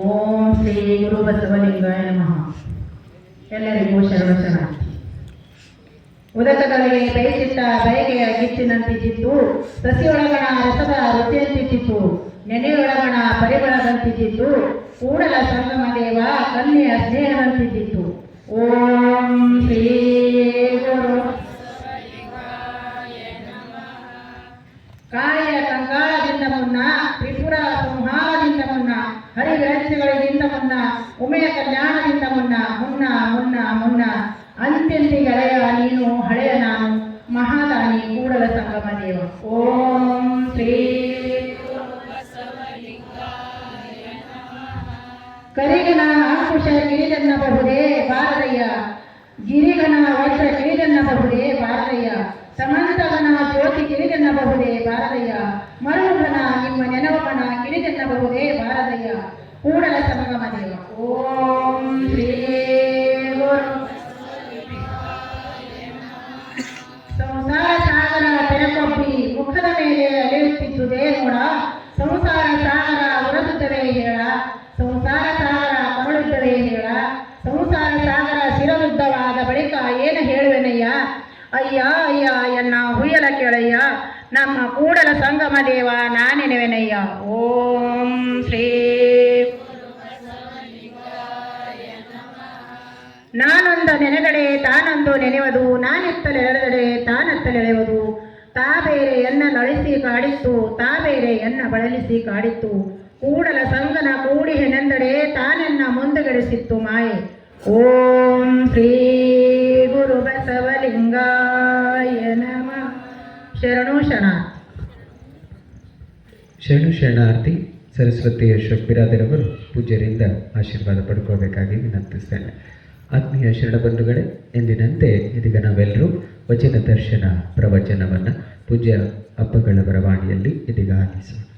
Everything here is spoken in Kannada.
ಓಂ ಶ್ರೀ ಗುರು ಬಸವಲಿಂಗಾಯ ನಮಃ. ಎಲ್ಲರಿಗೂ ಶರಣ ಉದಕಗಳಿಗೆ ಬಯಸಿಟ್ಟ ಬಯಕೆಯ ಗಿಚ್ಚಿನಂತಿದ್ದಿತ್ತು ಸಸಿಯೊಳಗಣ ರಸದ ರುಚಿಯಂತಿದ್ದಿತ್ತು ನೆನೆಯೊಳಗಣ ಪರಿಮಳದಂತಿದ್ದಿತ್ತು ಕೂಡಲ ಸಂಗಮ ದೇವ ಕನ್ಯೆಯ ಸ್ನೇಹದಂತಿದ್ದಿತ್ತು ಕಲ್ಯಾಣದಿಂದ ಮುನ್ನ ಮುನ್ನ ಮುನ್ನ ಮುನ್ನ, ಅಂತ್ಯಂತಿ ನೀನು, ಹಳೆಯ ನಾನು, ಮಹಾದಾನಿ ಕೂಡಲ ಸಂಗಮ ದೇವ. ಓಂ ಶ್ರೀ ಕರಿಗನ ಅಂಕುಶ ಕಿರಿದೆನ್ನಬಹುದೇ ಬಾರದಯ್ಯ ಗಿರಿಗನ ವಜ್ರ ಕಿರಿದೆನ್ನಬಹುದೇ ಬಾರದಯ್ಯ ಸಮಂತಗನ ಜ್ಯೋತಿ ಕಿರಿದೆನ್ನಬಹುದೇ ಬಾರದಯ್ಯ ಮರುಗನ ನಿಮ್ಮ ನೆನವಗನ ಕಿರಿದೆನ್ನಬಹುದೇ ಬಾರದಯ್ಯ ಕೂಡಲ ಸಂಗಮ ದೇವ ಓಂ ಶ್ರೀ ಗುರು ಸಂಸಾರ ಸಾಗರ ತೆರಕೊಪ್ಪಿ ಮುಖದ ಮೇಲೆ ಅಲೆಯುತ್ತಿದ್ದುದೇ ನೋಡ ಸಂಸಾರ ಸಾಗರ ಹೊರದುತ್ತವೆ ಹೇಳ ಸಂಸಾರ ಸಾಗರ ಕರುಳಿದ್ದವೇ ಹೇಳ ಸಂಸಾರ ಸಾಗರ ಶಿರದುದ್ದವಾದ ಬಳಿಕ ಏನು ಹೇಳುವೆನಯ್ಯ ಅಯ್ಯ ಅಯ್ಯ ಎನ್ನ ಹುಯ್ಯಲ ಕೇಳಯ್ಯ ನಮ್ಮ ಕೂಡಲ ಸಂಗಮ ದೇವ ನಾನೆನೆವೆನಯ್ಯ ಓಂ ಶ್ರೀ ನಾನೊಂದು ನೆನೆದಡೆ ತಾನೊಂದು ನೆನೆವದು ನಾನೆತ್ತಲೆಳೆದಡೆ ತಾನೆತ್ತಲೆಳೆಯುವುದು ತಾ ಬೇರೆ ಎನ್ನ ನಳಿಸಿ ಕಾಡಿತ್ತು ತಾ ಬೇರೆ ಎನ್ನ ಬಳಲಿಸಿ ಕಾಡಿತ್ತು. ಕೂಡಲ ಸಂಗನ ಕೂಡಿ ಹೆನೆಂದಡೆ ತಾನೆನ್ನ ಮುಂದುಗಡೆಸಿತ್ತು ಮಾಯೆ. ಓಂ ಶ್ರೀ ಗುರು ಬಸವಲಿಂಗಾಯ ನಮ. ಶರಣು ಶರಣ ಶರಣು ಶರಣಾರ್ಥಿ, ಸರಸ್ವತಿ ಅಶೋಕ್ ಬಿರಾದರವರು ಪೂಜ್ಯರಿಂದ ಆಶೀರ್ವಾದ ಪಡ್ಕೋಬೇಕಾಗಿ ವಿನಂತಿಸ್ತೇನೆ. ಆತ್ಮೀಯ ಶರಣ ಬಂಧುಗಳೇ ಎಂದಿನಂತೆ ಇದೀಗ ನಾವೆಲ್ಲರೂ ವಚನ ದರ್ಶನ ಪ್ರವಚನವನ್ನು ಪೂಜ್ಯ ಅಪ್ಪಗಳವರ ವಾಣಿಯಲ್ಲಿ ಇದೀಗ ಆಲಿಸೋಣ.